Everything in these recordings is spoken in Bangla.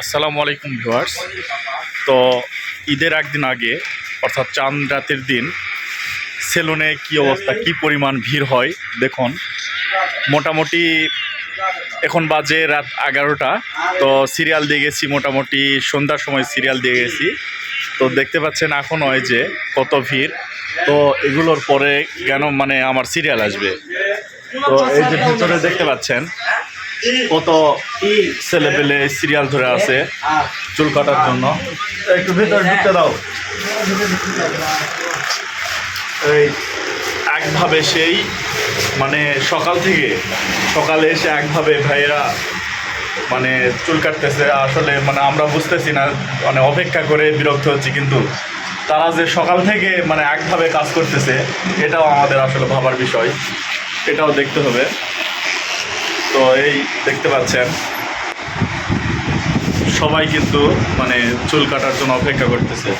আসসালামু আলাইকুম ভিউয়ার্স। তো ঈদের একদিন আগে, অর্থাৎ চাঁদ রাতের দিন, সেলুনে কি অবস্থা, কি পরিমাণ ভিড় হয়, দেখুন। মোটামুটি এখন বাজে রাত এগারোটা। তো সিরিয়াল দিয়ে গেছি, মোটামুটি সন্ধ্যার সময় সিরিয়াল দিয়ে গেছি। তো দেখতে পাচ্ছেন এখন হয় যে কত ভিড়। তো এগুলোর পরে কেন মানে আমার সিরিয়াল আসবে? তো এই যে ভিতরে দেখতে পাচ্ছেন কত ছেলে পেলে সিরিয়াল ধরে আছে চুল কাটার জন্য? একটু ভিতরে ঢুকতে দাও। এই একভাবে সেই মানে সকাল থেকে সকালে এসে একভাবে ভাইয়েরা মানে চুল কাটতেছে। আসলে মানে আমরা বুঝতেছি না মানে অপেক্ষা করে বিরক্ত হচ্ছি কিন্তু তারা যে সকাল থেকে মানে একভাবে কাজ করতেছে এটাও আমাদের আসলে ভাবার বিষয়। এটাও দেখতে হবে। তো এই দেখতে পাচ্ছেন। সবাই কিন্তু মানে চুল কাটার জন্য অপেক্ষা করতেছে।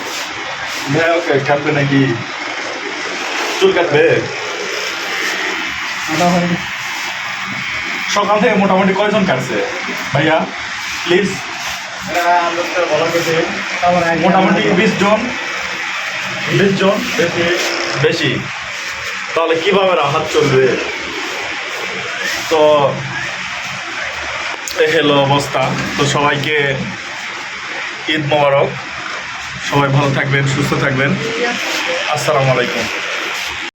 ওকে কাটবে নাকি? চুল কাটবে? সকাল থেকে মোটামুটি কয়জন কাটছে? ভাইয়া প্লিজ মোটামুটি বিশ জন? বিশ জন? বেশি। তাহলে কীভাবে রাহাত চলবে? তো হলো অবস্থা। তো সবাইকে ঈদ মোবারক। সবাই ভালো থাকবেন সুস্থ থাকবেন। আসসালামু আলাইকুম।